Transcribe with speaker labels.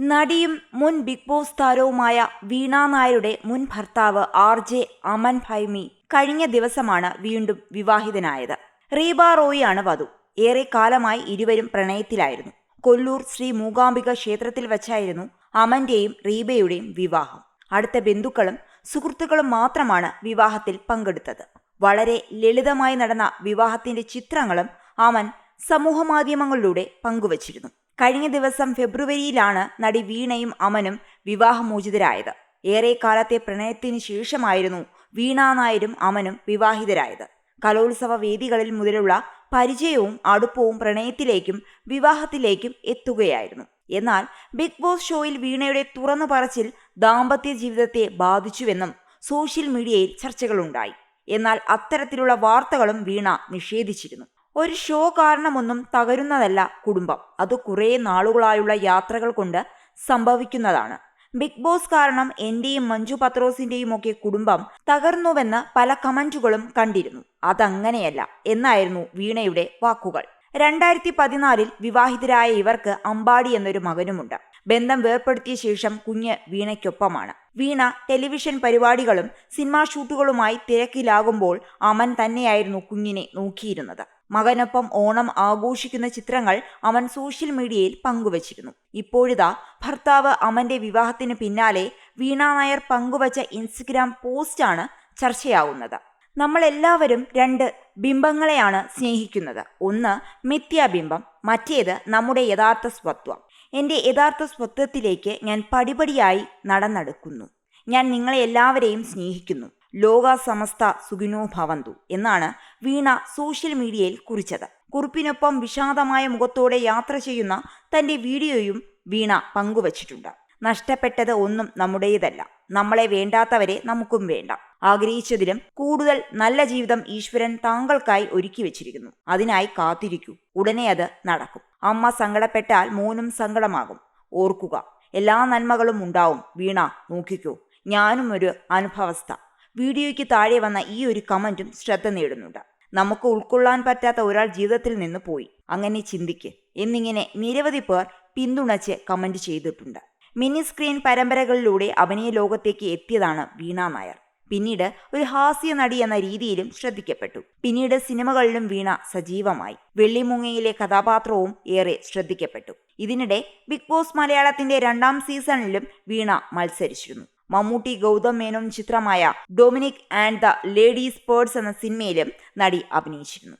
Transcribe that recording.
Speaker 1: നടിയും മുൻ big boss താരവുമായ വീണ നായരുടെ മുൻ ഭർത്താവ് ആർ ജെ അമൻ ഭൈമി കഴിഞ്ഞ ദിവസമാണ് വീണ്ടും വിവാഹിതനായത്. റീബ റോയിയാണ് വധു. ഏറെ കാലമായി ഇരുവരും പ്രണയത്തിലായിരുന്നു. കൊല്ലൂർ ശ്രീ മൂകാംബിക ക്ഷേത്രത്തിൽ വച്ചായിരുന്നു അമന്റെയും റീബയുടെയും വിവാഹം. അടുത്ത ബന്ധുക്കളും സുഹൃത്തുക്കളും മാത്രമാണ് വിവാഹത്തിൽ പങ്കെടുത്തത്. വളരെ ലളിതമായി നടന്ന വിവാഹത്തിന്റെ ചിത്രങ്ങളും അമൻ സമൂഹമാധ്യമങ്ങളിലൂടെ പങ്കുവച്ചിരുന്നു. കഴിഞ്ഞ ദിവസം ഫെബ്രുവരിയിലാണ് നടി വീണയും അമനും വിവാഹമോചിതരായത്. ഏറെക്കാലത്തെ പ്രണയത്തിന് ശേഷമായിരുന്നു വീണ നായരും അമനും വിവാഹിതരായത്. കലോത്സവ വേദികളിൽ മുതലുള്ള പരിചയവും അടുപ്പവും പ്രണയത്തിലേക്കും വിവാഹത്തിലേക്കും എത്തുകയായിരുന്നു. എന്നാൽ ബിഗ് ബോസ് ഷോയിൽ വീണയുടെ തുറന്നു പറച്ചിൽ ദാമ്പത്യ ജീവിതത്തെ ബാധിച്ചുവെന്നും സോഷ്യൽ മീഡിയയിൽ ചർച്ചകളുണ്ടായി. എന്നാൽ അത്തരത്തിലുള്ള വാർത്തകളും വീണ നിഷേധിച്ചിരുന്നു. ഒരു ഷോ കാരണമൊന്നും തകരുന്നതല്ല കുടുംബം. അത് കുറേ നാളുകളായുള്ള യാത്രകൾ കൊണ്ട് സംഭവിക്കുന്നതാണ്. ബിഗ് ബോസ് കാരണം എന്റെയും മഞ്ജു പത്രോസിന്റെയും ഒക്കെ കുടുംബം തകർന്നുവെന്ന് പല കമന്റുകളും കണ്ടിരുന്നു. അതങ്ങനെയല്ല എന്നായിരുന്നു വീണയുടെ വാക്കുകൾ. രണ്ടായിരത്തി പതിനാലിൽ വിവാഹിതരായ ഇവർക്ക് അമ്പാടി എന്നൊരു മകനുമുണ്ട്. ബന്ധം വേർപ്പെടുത്തിയ ശേഷം കുഞ്ഞ് വീണയ്ക്കൊപ്പമാണ്. വീണ ടെലിവിഷൻ പരിപാടികളും സിനിമാ ഷൂട്ടുകളുമായി തിരക്കിലാകുമ്പോൾ അമൻ തന്നെയായിരുന്നു കുഞ്ഞിനെ നോക്കിയിരുന്നത്. മകനൊപ്പം ഓണം ആഘോഷിക്കുന്ന ചിത്രങ്ങൾ അവൻ സോഷ്യൽ മീഡിയയിൽ പങ്കുവച്ചിരുന്നു. ഇപ്പോഴിതാ ഭർത്താവ് അമന്റെ വിവാഹത്തിന് പിന്നാലെ വീണ നായർ പങ്കുവച്ച ഇൻസ്റ്റഗ്രാം പോസ്റ്റാണ് ചർച്ചയാവുന്നത്. നമ്മളെല്ലാവരും രണ്ട് ബിംബങ്ങളെയാണ് സ്നേഹിക്കുന്നത്. ഒന്ന് മിഥ്യാബിംബം മറ്റേത് നമ്മുടെ യഥാർത്ഥ സ്വത്വം. എന്റെ യഥാർത്ഥ സ്വത്വത്തിലേക്ക് ഞാൻ പടിപടിയായി നടന്നെടുക്കുന്നു. ഞാൻ നിങ്ങളെ എല്ലാവരെയും സ്നേഹിക്കുന്നു. ലോക സമസ്ത സുഖിനോ ഭവന്തു എന്നാണ് വീണ സോഷ്യൽ മീഡിയയിൽ കുറിച്ചത്. കുറിപ്പിനൊപ്പം വിഷാദമായ മുഖത്തോടെ യാത്ര ചെയ്യുന്ന തന്റെ വീഡിയോയും വീണ പങ്കുവച്ചിട്ടുണ്ട്. നഷ്ടപ്പെട്ടത് ഒന്നും നമ്മുടേതല്ല. നമ്മളെ വേണ്ടാത്തവരെ നമുക്കും വേണ്ട. ആഗ്രഹിച്ചതിലും കൂടുതൽ നല്ല ജീവിതം ഈശ്വരൻ താങ്കൾക്കായി ഒരുക്കി വെച്ചിരിക്കുന്നു. അതിനായി കാത്തിരിക്കൂ. ഉടനെ അത് നടക്കും. അമ്മ സങ്കടപ്പെട്ടാൽ മോനും സങ്കടമാകും. ഓർക്കുക എല്ലാ നന്മകളും ഉണ്ടാവും. വീണ നോക്കിക്കോ. ഞാനും ഒരു അനുഭവസ്ഥ. വീഡിയോയ്ക്ക് താഴെ വന്ന ഈ ഒരു കമന്റും ശ്രദ്ധ നേടുന്നുണ്ട്. നമുക്ക് ഉൾക്കൊള്ളാൻ പറ്റാത്ത ഒരാൾ ജീവിതത്തിൽ നിന്ന് പോയി. അങ്ങനെ ചിന്തിക്ക്. എന്നിങ്ങനെ നിരവധി പേർ പിന്തുണച്ച് കമന്റ് ചെയ്തിട്ടുണ്ട്. മിനി സ്ക്രീൻ പരമ്പരകളിലൂടെ അഭിനയ ലോകത്തേക്ക് എത്തിയതാണ് വീണ നായർ. പിന്നീട് ഒരു ഹാസ്യ നടി എന്ന രീതിയിലും ശ്രദ്ധിക്കപ്പെട്ടു. പിന്നീട് സിനിമകളിലും വീണ സജീവമായി. വെള്ളിമുങ്ങയിലെ കഥാപാത്രവും ഏറെ ശ്രദ്ധിക്കപ്പെട്ടു. ഇതിനിടെ ബിഗ് ബോസ് മലയാളത്തിന്റെ രണ്ടാം സീസണിലും വീണ മത്സരിച്ചിരുന്നു. മമ്മൂട്ടി ഗൗതം മേനോൻ ചിത്രമായ Dominic and the ladies purse എന്ന സിനിമയിലും നടി അഭിനയിച്ചിരുന്നു.